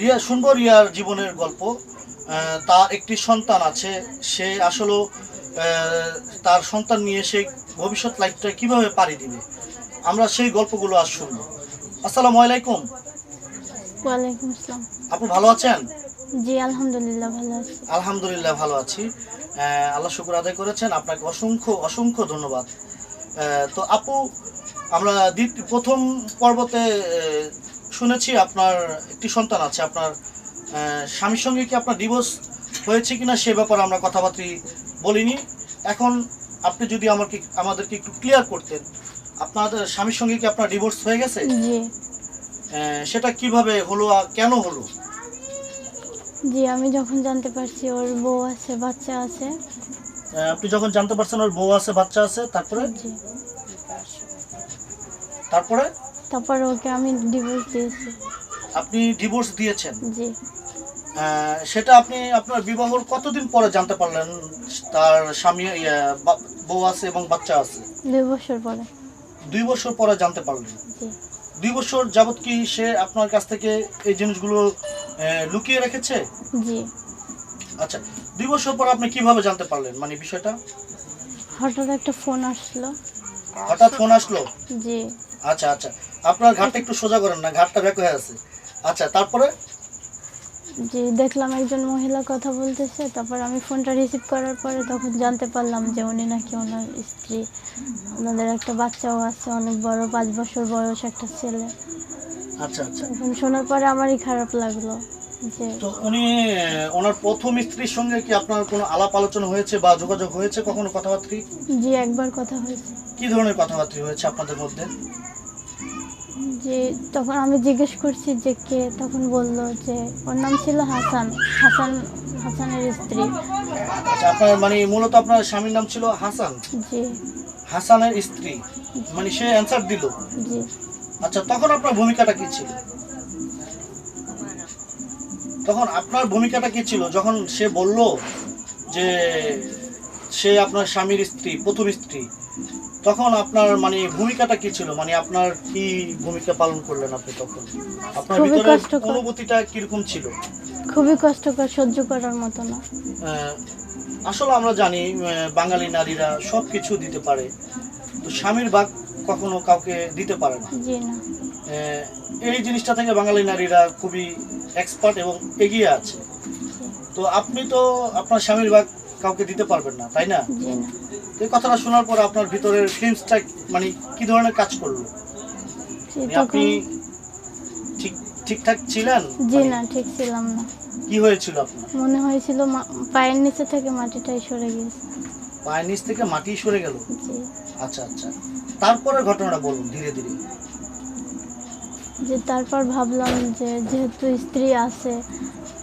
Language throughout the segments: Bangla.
রিয়া শুনব রিয়ার জীবনের গল্প। তার একটি সন্তান আছে সে আসলে তার সন্তান নিয়ে সে ভবিষ্যৎ লাইফটা কীভাবে পাড়ি দিবে? আমরা সেই গল্পগুলো আজ শুনব। আসসালামু আলাইকুম। ওয়ালাইকুম আসসালাম। আপু ভালো আছেন? জি আলহামদুলিল্লাহ ভালো আছি। আলহামদুলিল্লাহ ভালো আছি। আল্লাহ শুকুর আদায় করেছেন আপনাকে অসংখ্য অসংখ্য ধন্যবাদ। তো আপু আমরা দ্বিতীয় প্রথম পর্বতে শুনেছি আপনার একটি সন্তান আছে আপনার স্বামীর সঙ্গে কি আপনার ডিভোর্স হয়েছে কিনা সে ব্যাপারে আমরা কথাবার্তা বলিনি। এখন আপনি যদি আমাকে আমাদেরকে একটু ক্লিয়ার করতেন আপনাদের স্বামীর সঙ্গে কি আপনার ডিভোর্স হয়ে গেছে? সেটা কীভাবে হলো আর কেন হলো? জি আমি যখন জানতে পারছি ওর বউ আছে বাচ্চা আছে। আপনি যখন জানতে পারছেন ওর বউ আছে বাচ্চা আছে তারপরে? তারপরে? তারপর ওকে আমি ডিভোর্স দিয়েছি। আপনি ডিভোর্স দিয়েছেন? জি। সেটা আপনি আপনার বিবাহর কতদিন পরে জানতে পারলেন? তার স্বামী ইয়ে, বউ আছে এবং বাচ্চা আছে। দুই বছর পরে। দুই বছর পরে জানতে পারলেন? জি। দুই বছর যাবত কি সে আপনার কাছ থেকে এই জিনিসগুলো লুকিয়ে রেখেছে? জি। আচ্ছা দুই বছর পর আপনি কীভাবে জানতে পারলেন মানে বিষয়টা? হঠাৎ একটা ফোন আসলো। হঠাৎ ফোন আসলো? জি। আচ্ছা আচ্ছা। আপনার ঘাটটা একটু সোজা করেন না ঘাটটা ব্যাক হয়ে আছে আচ্ছা তারপরে? জি দেখলাম একজন মহিলা কথা বলতেছে তারপর আমি ফোনটা রিসিভ করার পরে তখন জানতে পারলাম যে উনি নাকি ওনার স্ত্রী। ওনাদের একটা বাচ্চাও আছে অনেক বড় পাঁচ বছর বয়স একটা ছেলে। আচ্ছা আচ্ছা। এখন শোনার পরে আমারই খারাপ লাগল যে তো উনি ওনার প্রথম স্ত্রীর সঙ্গে কি আপনার কোনো আলাপ আলোচনা হয়েছে বা যোগাযোগ হয়েছে কখনো কথাবার্তা? জি একবার কথা হয়েছে। কি ধরনের কথাবার্তা হয়েছে আপনাদের মধ্যে? যে তখন আমি জিজ্ঞেস করছি যে কে তখন বলল যে ওর নাম ছিল হাসান হাসান হাসানের স্ত্রী। আচ্ছা আপনার মানে মূলত আপনার স্বামীর নাম ছিল হাসান? জি। হাসানের স্ত্রী। মানে সে অ্যানসার দিল। জি। আচ্ছা তখন আপনার ভূমিকাটা কি ছিল? তখন আপনার ভূমিকাটা কি ছিল? যখন সে বলল যে সে আপনার স্বামীর স্ত্রী প্রথম স্ত্রী তখন আপনার মানে ভূমিকাটা কি ছিল? মানে আপনার কি ভূমিকা পালন করলেন আপনি তখন? আপনার ভিতরে অনুভূতিটা কীরকম ছিল? খুবই কষ্টকর সহ্য করার মতো না। আসলে আমরা জানি বাঙালি নারীরা সব কিছু দিতে পারে। তো স্বামীর ভাগ কখনো কাউকে দিতে পারে না। জি না। আহ, এই জিনিসটা থেকে বাঙালি নারীরা খুবই এক্সপার্ট এবং এগিয়ে আছে। তো আপনি তো আপনার স্বামীর ভাগ কাউকে দিতে পারবেন না তাই না। এই কথাটা শোনার পর আপনার ভিতরের ফিলিংসটা মানে কি ধরনের কাজ করল? মানে আপনি ঠিক ঠিকঠাক ছিলেন? জি মানে না ঠিক ছিলাম না। কি হয়েছিল আপনার? মনে হয়েছিল পায়ের নিচে থেকে মাটিটাই সরে গিয়েছে পায়ের নিচ থেকে মাটি সরে গেল? আচ্ছা আচ্ছা। তারপরে ঘটনাটা বলুন ধীরে ধীরে। যে তারপর ভাবলাম যে যেহেতু স্ত্রী আছে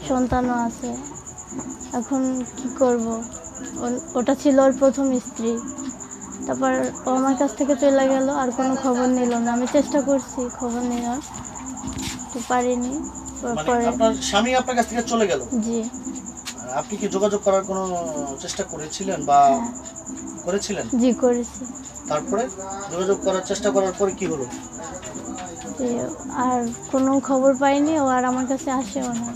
সন্তানও আছে এখন কি করব? ওটা ছিল ওর প্রথম স্ত্রী। তারপর ও আমার কাছ থেকে চলে গেল আর কোনো খবর নিল না। আমি চেষ্টা করছি খবর নেওয়ার তো পারিনি। মানে পরে আপনার স্বামী আপনার কাছ থেকে চলে গেল? জি। আপনি কি যোগাযোগ করার কোনো চেষ্টা করেছিলেন বা হ্যাঁ। করেছিলেন? জি করেছি। তারপরে যোগাযোগ করার চেষ্টা করার পরে কি হলো? আর কোনো খবর পাইনি ও আর আমার কাছে আসেও না।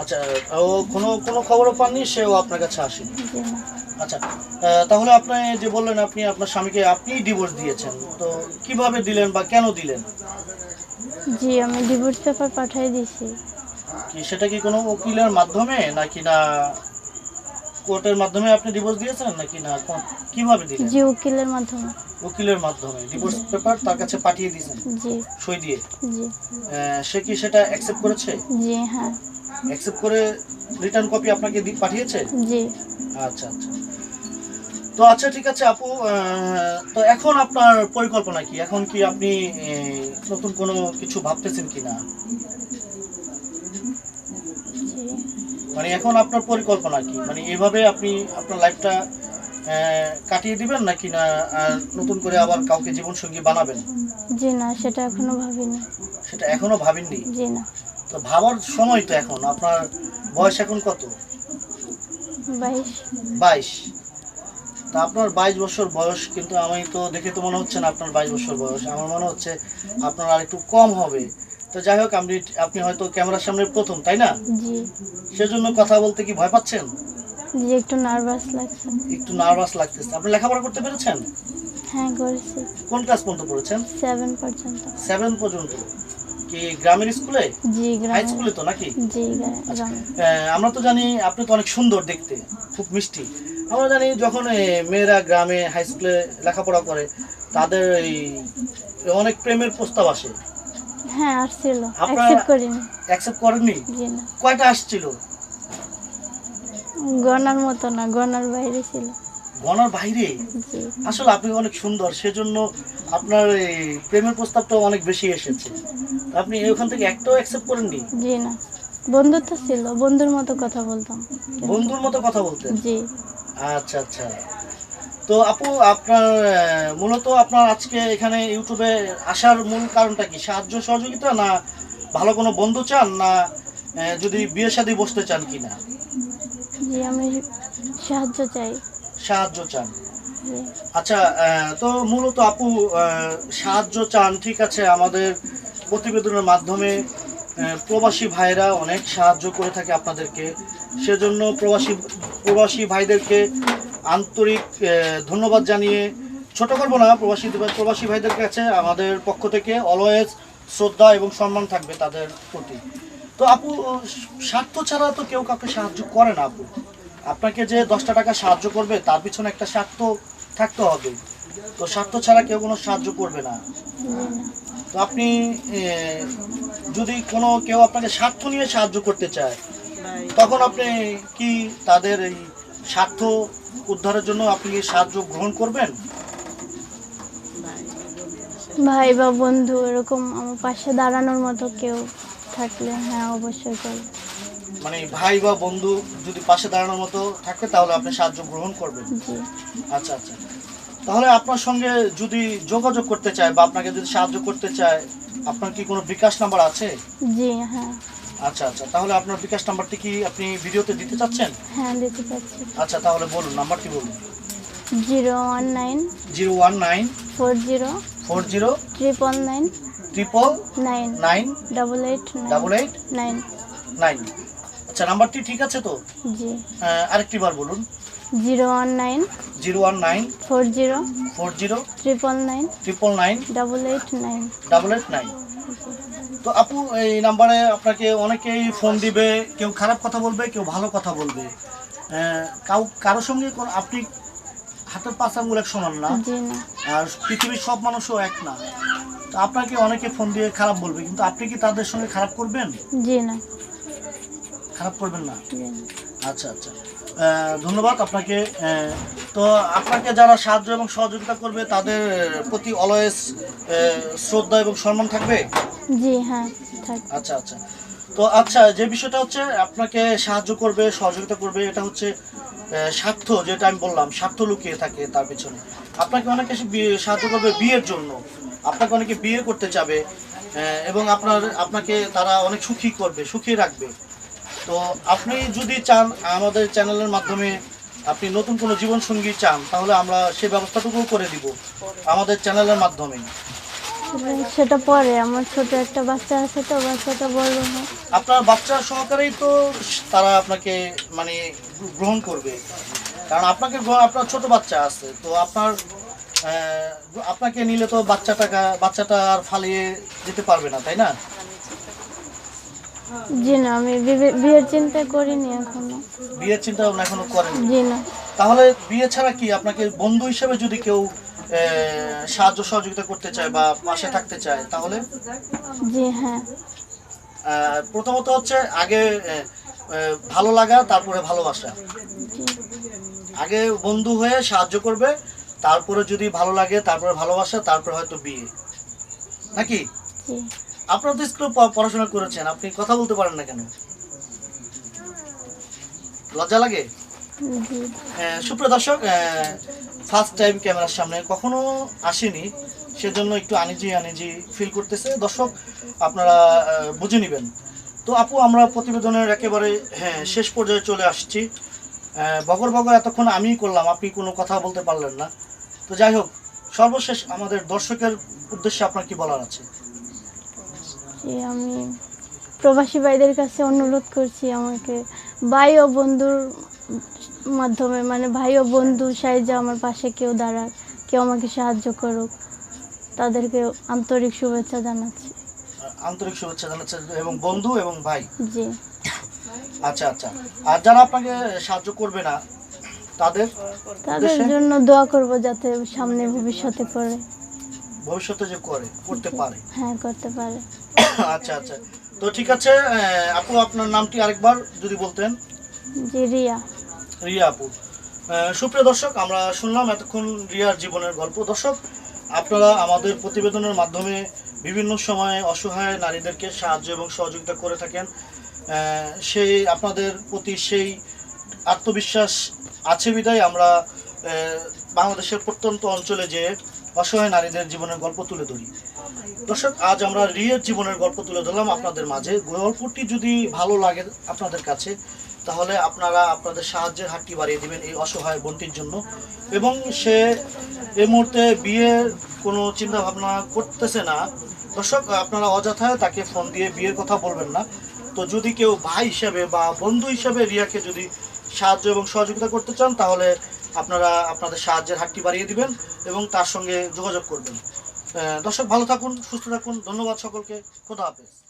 আচ্ছা ও কোনো কোনো খবরও পাননি সেও আপনার কাছে আসেনি। আচ্ছা তাহলে আপনি যে বললেন আপনি আপনার স্বামীকে আপনিই ডিভোর্স দিয়েছেন তো কীভাবে দিলেন বা কেন দিলেন? জি আমি ডিভোর্স পেপার পাঠিয়ে দিয়েছি। কি সেটা কি কোনো উকিলের মাধ্যমে নাকি না কোর্টের মাধ্যমে আপনি ডিভোর্স দিয়েছেন নাকি না কীভাবে দিলেন? জি উকিলের মাধ্যমে। উকিলের মাধ্যমে ডিভোর্স পেপার তার কাছে পাঠিয়ে দিয়েছেন? জি। সই দিয়ে? জি। সে কি সেটা অ্যাকসেপ্ট করেছে? জি হ্যাঁ। অ্যাকসেপ্ট করে রিটার্ন কপি আপনাকে দি- পাঠিয়েছে? জি। আচ্ছা আচ্ছা। তো আচ্ছা ঠিক আছে আপু তো এখন আপনার পরিকল্পনা কি? এখন কি আপনি নতুন কোনো কিছু ভাবতেছেন কি না মানে এখন আপনার পরিকল্পনা কি? মানে এভাবে আপনি আপনার লাইফটা কাটিয়ে দিবেন নাকি না নতুন করে আবার কাউকে জীবন সঙ্গী বানাবেন? জি না সেটা এখনও ভাবিনি। সেটা এখনও ভাবেননি? জি না। তো ভাবার সময় তো এখন আপনার বয়স এখন কত? বাইশ। তা আপনার বাইশ বছর বয়স কিন্তু আমি তো দেখে তো মনে হচ্ছে না আপনার বাইশ বছর বয়স। আমার মনে হচ্ছে আপনার আর একটু কম হবে। তো যাই হোক আপনি আপনি হয়তো ক্যামেরার সামনে প্রথম তাই না? সেজন্য কথা বলতে কি ভয় পাচ্ছেন? জি একটু নার্ভাস লাগছে। একটু নার্ভাস লাগতেছে। আপনি লেখাপড়া করতে পেরেছেন? হ্যাঁ করেছি। কোন ক্লাস পর্যন্ত পড়েছেন? সেভেন পর্যন্ত। সেভেন পর্যন্ত। কি গ্রামের স্কুলে? জি হাই স্কুলে তো নাকি? জি আহ, আমরা তো জানি আপনি তো অনেক সুন্দর দেখতে খুব মিষ্টি। আমরা জানি যখন মেয়েরা গ্রামে হাই স্কুলে লেখাপড়া করে তাদের এই অনেক প্রেমের প্রস্তাব আসে। হ্যাঁ আসছিল। অ্যাকসেপ্ট করিনি। অ্যাকসেপ্ট করেননি? জি না। কয়টা আসছিল? গনার মতো না গনার বাইরে ছিল। গণার বাইরে? আসলে আপনি অনেক সুন্দর সেজন্য আপনার এই প্রেমের প্রস্তাবটা অনেক বেশি এসেছে। আপনি ওখান থেকে একটাও অ্যাকসেপ্ট করেননি? জি না। বন্ধুত্ব ছিল বন্ধুর মতো কথা বলতাম। বন্ধুর মতো কথা বলতেন? জি। আচ্ছা আচ্ছা। তো আপু আপনার মূলত আপনার আজকে এখানে ইউটিউবে আসার মূল কারণটা কি? সাহায্য সহযোগিতা না ভালো কোনো বন্ধু চান না যদি বিয়ে শাদী বসতে চান কি না জি আমি সাহায্য চাই। সাহায্য চান। আচ্ছা তো মূলত আপু সাহায্য চান ঠিক আছে আমাদের প্রতিবেদনের মাধ্যমে প্রবাসী ভাইরা অনেক সাহায্য করে থাকে আপনাদেরকে। সেজন্য প্রবাসী প্রবাসী ভাইদেরকে আন্তরিক ধন্যবাদ জানিয়ে ছোট করব না, প্রবাসী প্রবাসী ভাইদের কাছে আমাদের পক্ষ থেকে অলওয়েজ শ্রদ্ধা এবং সম্মান থাকবে তাদের প্রতি। তো আপু, স্বার্থ ছাড়া তো কেউ কাউকে সাহায্য করে না আপু। আপনাকে যে দশটা টাকা সাহায্য করবে, তার পিছনে একটা স্বার্থ থাকতে হবে। তো স্বার্থ ছাড়া কেউ কোনো সাহায্য করবে না। তো আপনি যদি কোনো কেউ আপনাকে স্বার্থ নিয়ে সাহায্য করতে চায় তখন আপনি কি তাদের এই স্বার্থ উদ্ধারের জন্য আপনি কি সাহায্য গ্রহণ করবেন? ভাই বা বন্ধু এরকম আমার পাশে দাঁড়ানোর মতো কেউ থাকলে হ্যাঁ অবশ্যই করব। মানে ভাই বা বন্ধু যদি পাশে দাঁড়ানোর মতো থাকে তাহলে আপনি সাহায্য গ্রহণ করবেন? আচ্ছা আচ্ছা। তাহলে আপনার সঙ্গে যদি যোগাযোগ করতে চায় বা আপনাকে যদি সাহায্য করতে চায় আপনার কি কোনো বিকাশ নাম্বার আছে? জি হ্যাঁ। আচ্ছা আচ্ছা তাহলে আপনার বিকাশ নাম্বারটি কি আপনি ভিডিওতে দিতে চাচ্ছেন? হ্যাঁ দিতে চাচ্ছি। আচ্ছা তাহলে বলুন নাম্বারটি বলুন। Zero one nine zero one nine four zero four zero triple nine triple nine nine double eight double eight nine. Nine. আচ্ছা নাম্বারটি ঠিক আছে তো? জি। আরেকটি বার বলুন। Zero one nine zero one nine four zero four zero triple nine triple nine double eight nine double eight nine তো আপু এই নাম্বারে আপনাকে অনেকেই ফোন দিবে কেউ খারাপ কথা বলবে কেউ ভালো কথা বলবে। কাউ কারোর সঙ্গে আপনি হাতের পাঁচ আঙ্গুল এক সমান না। আর পৃথিবীর সব মানুষও এক না। তো আপনাকে অনেকে ফোন দিয়ে খারাপ বলবে কিন্তু আপনি কি তাদের সঙ্গে খারাপ করবেন? জি না। খারাপ করবেন না। আচ্ছা আচ্ছা। ধন্যবাদ আপনাকে। তো আপনাকে যারা সাহায্য এবং সহযোগিতা করবে তাদের প্রতি অলওয়েজ শ্রদ্ধা এবং সম্মান থাকবে? জি হ্যাঁ আচ্ছা আচ্ছা। তো আচ্ছা যে বিষয়টা হচ্ছে আপনাকে সাহায্য করবে সহযোগিতা করবে এটা হচ্ছে স্বার্থ যেটা আমি বললাম স্বার্থ লুকিয়ে থাকে তার পিছনে। আপনাকে অনেকে সাহায্য করবে বিয়ের জন্য। আপনাকে অনেকে বিয়ে করতে চাবে এবং আপনার আপনাকে তারা অনেক সুখী করবে সুখী রাখবে। তো আপনি যদি চান আমাদের চ্যানেলের মাধ্যমে আপনি নতুন কোনো জীবনসঙ্গী চান তাহলে আমরা সেই ব্যবস্থাটুকু করে দিব আমাদের চ্যানেলের মাধ্যমে। সেটা পরে আমার ছোট একটা বাচ্চা আছে তো বাচ্চাটা বড় আপনার বাচ্চা সহকারেই তো তারা আপনাকে মানে গ্রহণ করবে। কারণ আপনাকে আপনার ছোট বাচ্চা আছে তো আপনার আপনাকে নিলে তো বাচ্চাটাকা বাচ্চাটা আর ফালিয়ে যেতে পারবে না তাই না? জি না আমি বিয়ের চিন্তা করিনি এখনও। বিয়ের চিন্তা ভাবনা এখনও করেন? জি না। তাহলে বিয়ে ছাড়া কি আপনাকে বন্ধু হিসেবে যদি কেউ সাহায্য সহযোগিতা করতে চায় বা পাশে থাকতে চায় তাহলে? জি হ্যাঁ। প্রথমত হচ্ছে আগে ভালো লাগা তারপরে ভালোবাসা। আগে বন্ধু হয়ে সাহায্য করবে তারপরে যদি ভালো লাগে তারপরে ভালোবাসা তারপরে হয়তো বিয়ে। নাকি? আপনারা তো স্কুলে পড়াশোনা করেছেন আপনি কথা বলতে পারেন না কেন? লজ্জা লাগে? আহ, সুপ্রিয় দর্শক ফার্স্ট টাইম ক্যামেরার সামনে কখনো আসেনি সেজন্য একটু আনিজি আনিজি ফিল করতেছে। দর্শক আপনারা বুঝে নেবেন। তো আপু আমরা প্রতিবেদনের একেবারে হ্যাঁ শেষ পর্যায়ে চলে আসছি। বগর বগর এতক্ষণ আমিই করলাম আপনি কোনো কথা বলতে পারলেন না। তো যাই হোক সর্বশেষ আমাদের দর্শকের উদ্দেশ্যে আপনার কি বলার আছে? যে আমি প্রবাসী ভাইদের কাছে অনুরোধ করছি আমাকে ভাই ও বন্ধুর মাধ্যমে মানে ভাই ও বন্ধু সাহায্যে আমার পাশে কেউ দাঁড়াক কেউ আমাকে সাহায্য করুক তাদেরকে আন্তরিক শুভেচ্ছা জানাচ্ছি। আন্তরিক শুভেচ্ছা জানাচ্ছেন এবং বন্ধু এবং ভাই। জি। আচ্ছা আচ্ছা। আর যারা আপনাকে সাহায্য করবে না তাদের তাদের জন্য দোয়া করব যাতে সামনে ভবিষ্যতে করে। ভবিষ্যতে যে করে করতে পারে। হ্যাঁ করতে পারে। আচ্ছা আচ্ছা। তো ঠিক আছে আপু আপনার নামটি আরেকবার যদি বলতেন। জি রিয়া। রিয়া আপু। সুপ্রিয় দর্শক আমরা শুনলাম এতক্ষণ রিয়ার জীবনের গল্প। দর্শক আপনারা আমাদের প্রতিবেদনের মাধ্যমে বিভিন্ন সময়ে অসহায় নারীদেরকে সাহায্য এবং সহযোগিতা করে থাকেন। সেই আপনাদের প্রতি সেই আত্মবিশ্বাস আছে বিদায় আমরা বাংলাদেশের প্রত্যন্ত অঞ্চলে যে অসহায় নারীদের জীবনের গল্প তুলে ধরি। দর্শক, আজ আমরা রিয়ের জীবনের গল্প তুলে ধরলাম আপনাদের মাঝে। গল্পটি যদি ভালো লাগে আপনাদের কাছে, তাহলে আপনারা আপনাদের সাহায্যের হাতটি বাড়িয়ে দিবেন এই অসহায় বোনটির জন্য। এবং সে এই মুহূর্তে বিয়ের কোনো চিন্তা ভাবনা করতেছে না। দর্শক, আপনারা অযথায় তাকে ফোন দিয়ে বিয়ের কথা বলবেন না। তো যদি কেউ ভাই হিসাবে বা বন্ধু হিসাবে রিয়াকে যদি সাহায্য এবং সহযোগিতা করতে চান, তাহলে আপনারা আপনাদের সাহায্যের হাতটি বাড়িয়ে দিবেন এবং তার সঙ্গে যোগাযোগ করবেন। দর্শক ভালো থাকুন সুস্থ থাকুন। ধন্যবাদ সকলকে। খোদা হাফেজ।